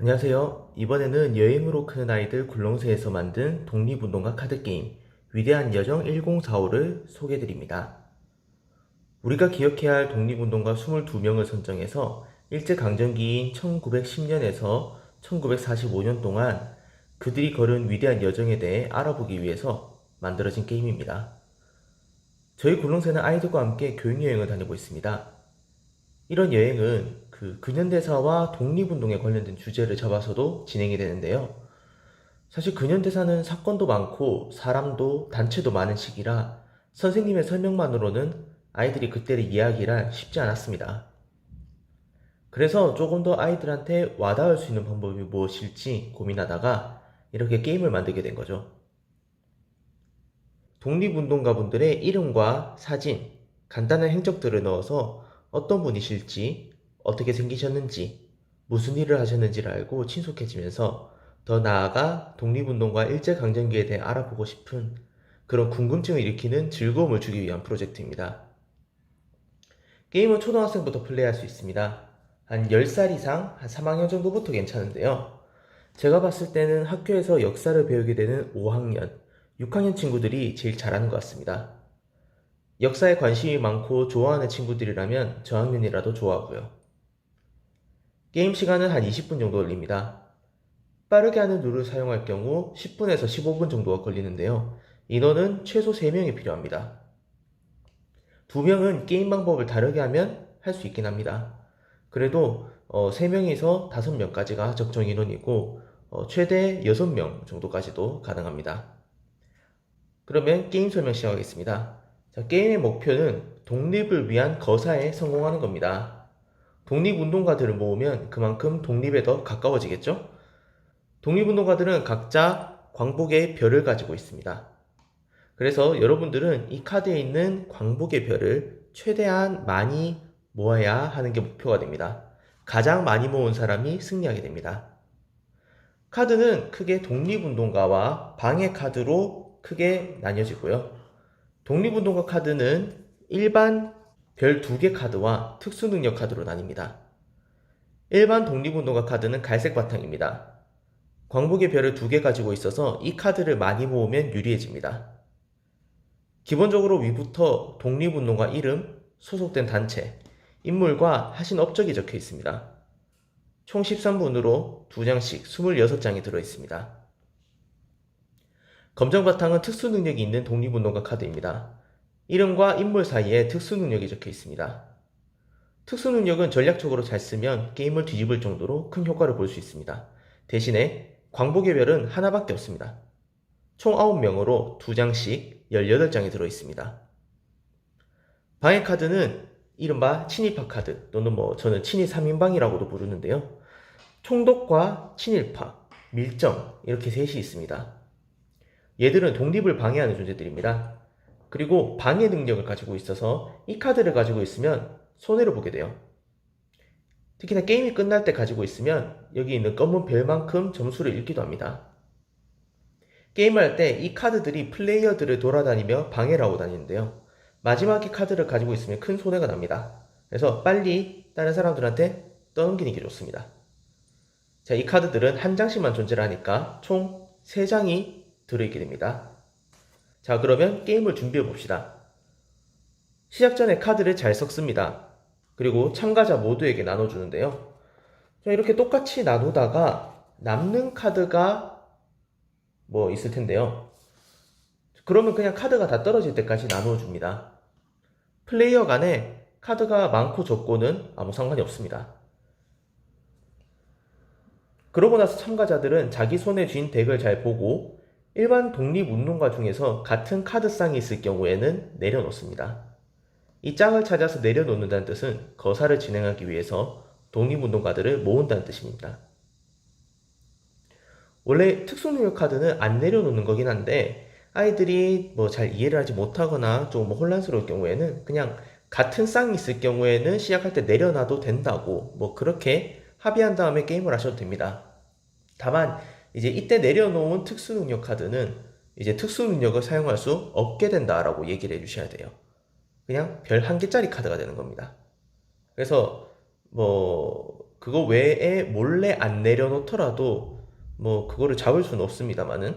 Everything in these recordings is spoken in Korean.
안녕하세요. 이번에는 여행으로 크는 아이들 굴렁쇠에서 만든 독립운동가 카드게임 위대한 여정 1045를 소개드립니다. 우리가 기억해야 할 독립운동가 22명을 선정해서 일제강점기인 1910년에서 1945년 동안 그들이 걸은 위대한 여정에 대해 알아보기 위해서 만들어진 게임입니다. 저희 굴렁쇠는 아이들과 함께 교육여행을 다니고 있습니다. 이런 여행은 그 근현대사와 독립운동에 관련된 주제를 잡아서도 진행이 되는데요. 사실 근현대사는 사건도 많고 사람도 단체도 많은 시기라 선생님의 설명만으로는 아이들이 그때를 이해하기란 쉽지 않았습니다. 그래서 조금 더 아이들한테 와닿을 수 있는 방법이 무엇일지 고민하다가 이렇게 게임을 만들게 된 거죠. 독립운동가분들의 이름과 사진, 간단한 행적들을 넣어서 어떤 분이실지, 어떻게 생기셨는지, 무슨 일을 하셨는지를 알고 친숙해지면서 더 나아가 독립운동과 일제강점기에 대해 알아보고 싶은 그런 궁금증을 일으키는 즐거움을 주기 위한 프로젝트입니다. 게임은 초등학생부터 플레이할 수 있습니다. 한 10살 이상, 한 3학년 정도부터 괜찮은데요. 제가 봤을 때는 학교에서 역사를 배우게 되는 5학년, 6학년 친구들이 제일 잘하는 것 같습니다. 역사에 관심이 많고 좋아하는 친구들이라면 저학년이라도 좋아하고요. 게임 시간은 한 20분 정도 걸립니다. 빠르게 하는 룰을 사용할 경우 10분에서 15분 정도가 걸리는데요. 인원은 최소 3명이 필요합니다. 2명은 게임 방법을 다르게 하면 할 수 있긴 합니다. 그래도 어, 3명에서 5명까지가 적정 인원이고 어, 최대 6명 정도까지도 가능합니다. 그러면 게임 설명 시작하겠습니다. 자, 게임의 목표는 독립을 위한 거사에 성공하는 겁니다. 독립운동가들을 모으면 그만큼 독립에 더 가까워지겠죠? 독립운동가들은 각자 광복의 별을 가지고 있습니다. 그래서 여러분들은 이 카드에 있는 광복의 별을 최대한 많이 모아야 하는 게 목표가 됩니다. 가장 많이 모은 사람이 승리하게 됩니다. 카드는 크게 독립운동가와 방해 카드로 크게 나뉘어지고요. 독립운동가 카드는 일반 별 두 개 카드와 특수능력 카드로 나뉩니다. 일반 독립운동가 카드는 갈색 바탕입니다. 광복의 별을 두 개 가지고 있어서 이 카드를 많이 모으면 유리해집니다. 기본적으로 위부터 독립운동가 이름, 소속된 단체, 인물과 하신 업적이 적혀 있습니다. 총 13분으로 2장씩 26장이 들어 있습니다. 검정 바탕은 특수 능력이 있는 독립운동가 카드입니다. 이름과 인물 사이에 특수 능력이 적혀 있습니다. 특수 능력은 전략적으로 잘 쓰면 게임을 뒤집을 정도로 큰 효과를 볼 수 있습니다. 대신에 광복의 별은 하나밖에 없습니다. 총 9명으로 2장씩 18장이 들어있습니다. 방해 카드는 이른바 친일파 카드 또는 뭐 저는 친일 3인방이라고도 부르는데요. 총독과 친일파, 밀정 이렇게 셋이 있습니다. 얘들은 독립을 방해하는 존재들입니다. 그리고 방해 능력을 가지고 있어서 이 카드를 가지고 있으면 손해를 보게 돼요. 특히나 게임이 끝날 때 가지고 있으면 여기 있는 검은 별만큼 점수를 잃기도 합니다. 게임을 할 때 이 카드들이 플레이어들을 돌아다니며 방해를 하고 다니는데요. 마지막에 카드를 가지고 있으면 큰 손해가 납니다. 그래서 빨리 다른 사람들한테 떠넘기는 게 좋습니다. 자, 이 카드들은 한 장씩만 존재를 하니까 총 3장이 들어있게 됩니다. 자, 그러면 게임을 준비해 봅시다. 시작 전에 카드를 잘 섞습니다. 그리고 참가자 모두에게 나눠주는데요. 자, 이렇게 똑같이 나누다가 남는 카드가 뭐 있을 텐데요. 그러면 그냥 카드가 다 떨어질 때까지 나누어 줍니다. 플레이어 간에 카드가 많고 적고는 아무 상관이 없습니다. 그러고 나서 참가자들은 자기 손에 쥔 덱을 잘 보고 일반 독립운동가 중에서 같은 카드 쌍이 있을 경우에는 내려놓습니다. 이 짝을 찾아서 내려놓는다는 뜻은 거사를 진행하기 위해서 독립운동가들을 모은다는 뜻입니다. 원래 특수능력 카드는 안 내려놓는 거긴 한데 아이들이 뭐 잘 이해를 하지 못하거나 좀뭐 혼란스러울 경우에는 그냥 같은 쌍이 있을 경우에는 시작할 때 내려놔도 된다고 뭐 그렇게 합의한 다음에 게임을 하셔도 됩니다. 다만 이제 이때 내려놓은 특수 능력 카드는 이제 특수 능력을 사용할 수 없게 된다라고 얘기를 해주셔야 돼요. 그냥 별 한 개짜리 카드가 되는 겁니다. 그래서 뭐 그거 외에 몰래 안 내려놓더라도 뭐 그거를 잡을 수는 없습니다만은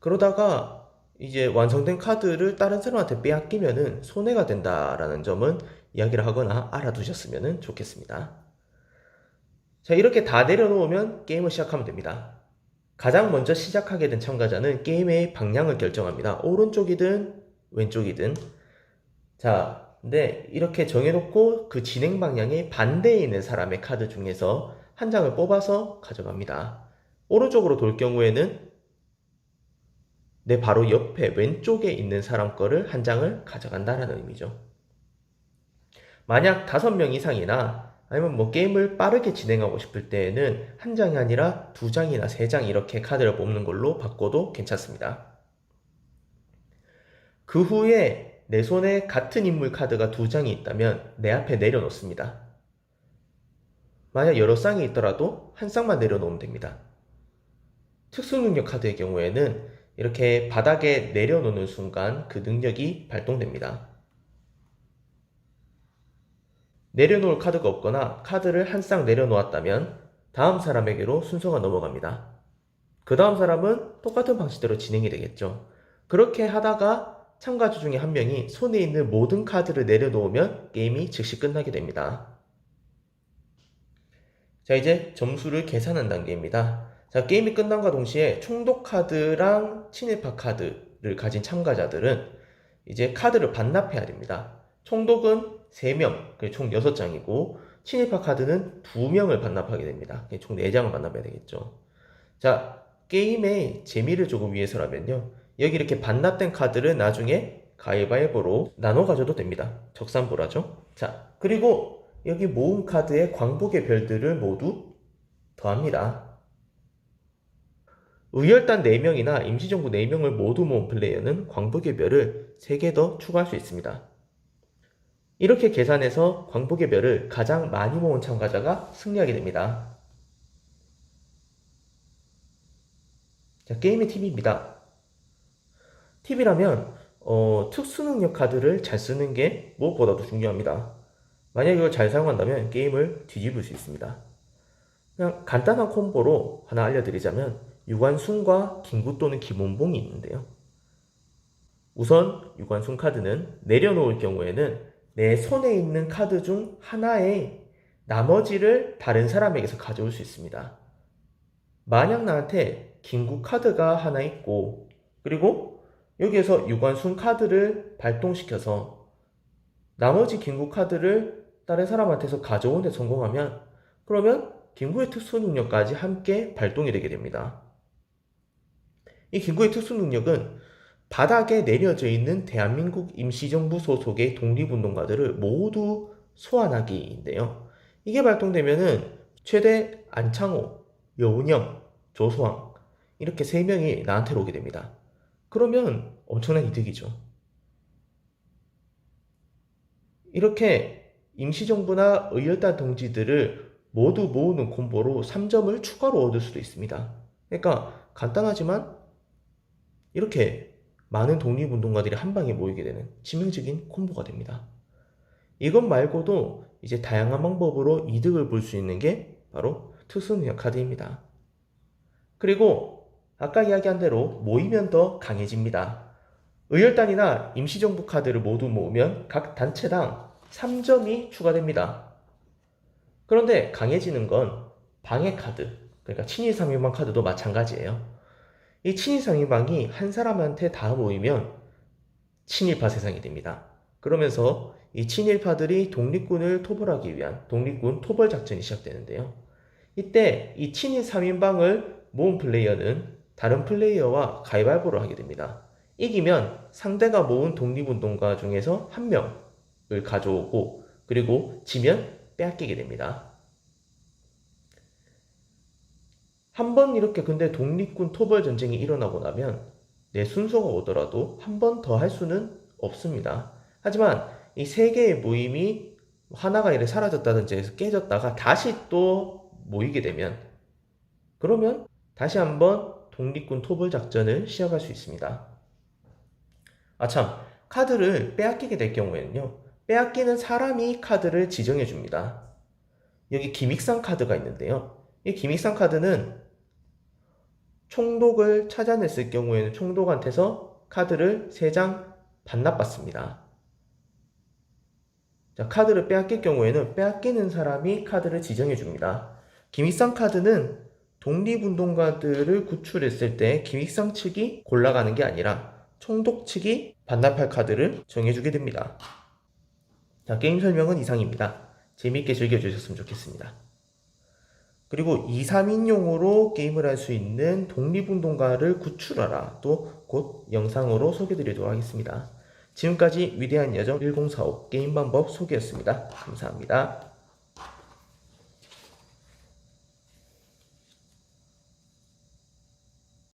그러다가 이제 완성된 카드를 다른 사람한테 빼앗기면은 손해가 된다라는 점은 이야기를 하거나 알아두셨으면 좋겠습니다. 자, 이렇게 다 내려놓으면 게임을 시작하면 됩니다. 가장 먼저 시작하게 된 참가자는 게임의 방향을 결정합니다. 오른쪽이든 왼쪽이든. 자, 근데 이렇게 정해놓고 그 진행 방향에 반대에 있는 사람의 카드 중에서 한 장을 뽑아서 가져갑니다. 오른쪽으로 돌 경우에는 내 바로 옆에 왼쪽에 있는 사람 거를 한 장을 가져간다라는 의미죠. 만약 다섯 명 이상이나 아니면 뭐 게임을 빠르게 진행하고 싶을 때에는 한 장이 아니라 두 장이나 세 장 이렇게 카드를 뽑는 걸로 바꿔도 괜찮습니다. 그 후에 내 손에 같은 인물 카드가 두 장이 있다면 내 앞에 내려놓습니다. 만약 여러 쌍이 있더라도 한 쌍만 내려놓으면 됩니다. 특수능력 카드의 경우에는 이렇게 바닥에 내려놓는 순간 그 능력이 발동됩니다. 내려놓을 카드가 없거나 카드를 한 쌍 내려놓았다면 다음 사람에게로 순서가 넘어갑니다. 그 다음 사람은 똑같은 방식대로 진행이 되겠죠. 그렇게 하다가 참가자 중에 한 명이 손에 있는 모든 카드를 내려놓으면 게임이 즉시 끝나게 됩니다. 자, 이제 점수를 계산한 단계입니다. 자, 게임이 끝남과 동시에 총독 카드랑 친일파 카드를 가진 참가자들은 이제 카드를 반납해야 됩니다. 총독은 3명, 총 6장이고, 친일파 카드는 2명을 반납하게 됩니다. 총 4장을 반납해야 되겠죠. 자, 게임의 재미를 조금 위해서라면요. 여기 이렇게 반납된 카드를 나중에 가위바위보로 나눠 가져도 됩니다. 적산보라죠. 자, 그리고 여기 모은 카드의 광복의 별들을 모두 더합니다. 의열단 4명이나 임시정부 4명을 모두 모은 플레이어는 광복의 별을 3개 더 추가할 수 있습니다. 이렇게 계산해서 광복의 별을 가장 많이 모은 참가자가 승리하게 됩니다. 자, 게임의 팁입니다. 팁이라면 어, 특수능력 카드를 잘 쓰는 게 무엇보다도 중요합니다. 만약 이걸 잘 사용한다면 게임을 뒤집을 수 있습니다. 그냥 간단한 콤보로 하나 알려드리자면 유관순과 긴구 또는 기본봉이 있는데요. 우선 유관순 카드는 내려놓을 경우에는 내 손에 있는 카드 중 하나의 나머지를 다른 사람에게서 가져올 수 있습니다. 만약 나한테 긴구 카드가 하나 있고 그리고 여기에서 유관순 카드를 발동시켜서 나머지 긴구 카드를 다른 사람한테서 가져오는 데 성공하면 그러면 긴구의 특수 능력까지 함께 발동이 되게 됩니다. 이 긴구의 특수 능력은 바닥에 내려져 있는 대한민국 임시정부 소속의 독립운동가들을 모두 소환하기인데요. 이게 발동되면은 최대 안창호, 여운형, 조소왕 이렇게 세 명이 나한테로 오게 됩니다. 그러면 엄청난 이득이죠. 이렇게 임시정부나 의열단 동지들을 모두 모으는 콤보로 3점을 추가로 얻을 수도 있습니다. 그러니까 간단하지만 이렇게 많은 독립운동가들이 한 방에 모이게 되는 치명적인 콤보가 됩니다. 이것 말고도 이제 다양한 방법으로 이득을 볼 수 있는 게 바로 특수능력 카드입니다. 그리고 아까 이야기한 대로 모이면 더 강해집니다. 의열단이나 임시정부 카드를 모두 모으면 각 단체당 3점이 추가됩니다. 그런데 강해지는 건 방해 카드, 그러니까 친일 3인방 카드도 마찬가지예요. 이 친일 3인방이 한 사람한테 다 모이면 친일파 세상이 됩니다. 그러면서 이 친일파들이 독립군을 토벌하기 위한 독립군 토벌 작전이 시작되는데요. 이때 이 친일 3인방을 모은 플레이어는 다른 플레이어와 가위바위보를 하게 됩니다. 이기면 상대가 모은 독립운동가 중에서 한 명을 가져오고 그리고 지면 빼앗기게 됩니다. 한 번 이렇게 근데 독립군 토벌 전쟁이 일어나고 나면 내 순서가 오더라도 한 번 더 할 수는 없습니다. 하지만 이 세 개의 모임이 하나가 이렇게 사라졌다든지 해서 깨졌다가 다시 또 모이게 되면 그러면 다시 한번 독립군 토벌 작전을 시작할 수 있습니다. 아참 카드를 빼앗기게 될 경우에는요 빼앗기는 사람이 카드를 지정해 줍니다. 여기 기믹상 카드가 있는데요. 이 기믹상 카드는 총독을 찾아냈을 경우에는 총독한테서 카드를 3장 반납받습니다. 자, 카드를 빼앗길 경우에는 빼앗기는 사람이 카드를 지정해 줍니다. 기믹상 카드는 독립운동가들을 구출했을 때 기믹상 측이 골라가는 게 아니라 총독 측이 반납할 카드를 정해주게 됩니다. 자, 게임 설명은 이상입니다. 재밌게 즐겨주셨으면 좋겠습니다. 그리고 2, 3인용으로 게임을 할 수 있는 독립운동가를 구출하라 또 곧 영상으로 소개드리도록 하겠습니다. 지금까지 위대한 여정 1045 게임 방법 소개였습니다. 감사합니다.